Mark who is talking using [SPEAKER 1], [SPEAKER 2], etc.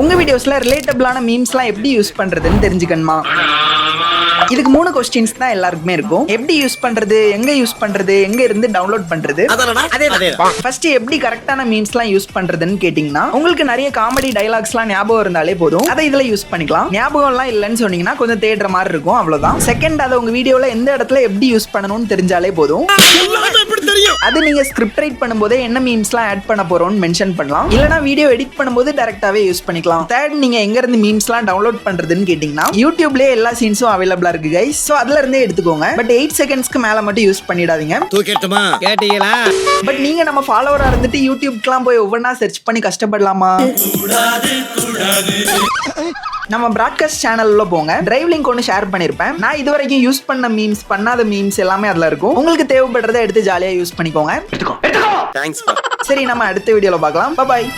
[SPEAKER 1] உங்க வீடியோஸ்ல ரிலேட்டபிளான மீம்ஸ்லாம் எப்படி யூஸ் பண்றதுன்னு தெரிஞ்சுக்கணுமா? இதுக்கு மூணு கொஸ்டின்ஸ் தான் எல்லாருக்குமே இருக்கும். எப்படி யூஸ் பண்றது எங்க யூஸ் பண்றது எங்க இருந்து டவுன்லோட் பண்றது? ஃபர்ஸ்ட் எப்படி கரெக்டான மீம்ஸ்லாம் யூஸ் பண்றதுன்னு கேட்டிங்கன்னா உங்களுக்கு நிறைய காமெடி டைலாக்ஸ்லாம் ஞாபகம் இருந்தாலே போதும். அதை இதுல யூஸ் பண்ணிக்கலாம். ஞாபகம்லாம் இல்லைன்னு சொன்னீங்கன்னா கொஞ்சம் தேடுற மாதிரி இருக்கும். அவ்வளவுதான். செகண்ட் அதை உங்க வீடியோல எந்த இடத்துல எப்படி யூஸ் பண்ணணும்னு தெரிஞ்சாலே போதும். அது நீங்க ஸ்கிரிப்ட் ரைட் பண்ணும்போதே என்ன மீம்ஸ்லாம் ஆட் பண்ண போறோம்னு மென்ஷன் பண்ணலாம். இல்லனா வீடியோ எடிட் பண்ணும்போது டேரக்டாவே யூஸ் பண்ணிக்கலாம். தேர்ட் நீங்க எங்க இருந்து மீம்ஸ்லாம் டவுன்லோட் பண்றதுன்னு கேட்டிங்கன்னா யூடியூப்லயே எல்லா சீன்ஸும் அவைலபிளா இருக்கு கைஸ் சோ அதுல இருந்தே எடுத்துக்கோங்க. பட் எயிட் செகண்ட்ஸ்க்கு மேல மட்டும் யூஸ் பண்ணிடாதீங்க.
[SPEAKER 2] தூக்கிட்டுமா? கேட்டீங்களா?
[SPEAKER 1] பட் நீங்க நம்ம ஃபாலோவரா இருந்துட்டு யூடியூப்க்குலாம் போய் ஒவ்வொன்றா சர்ச் பண்ணி கஷ்டப்படலாமா? நம்ம பிராட்காஸ்ட் சேனல்ல போங்க. டிரைவ் லிங்க் ஒன்று ஷேர் பண்ணிருப்பேன். நான் இது வரைக்கும் யூஸ் பண்ண மீம்ஸ் பண்ணாத மீம்ஸ் எல்லாமே அதுல இருக்கும். உங்களுக்கு தேவைப்படுறதை எடுத்து ஜாலியா யூஸ் பண்ணிக்கோங்க.
[SPEAKER 2] தேங்க்ஸ்
[SPEAKER 1] சரி நம்ம அடுத்த வீடியோல பார்க்கலாம். பாய்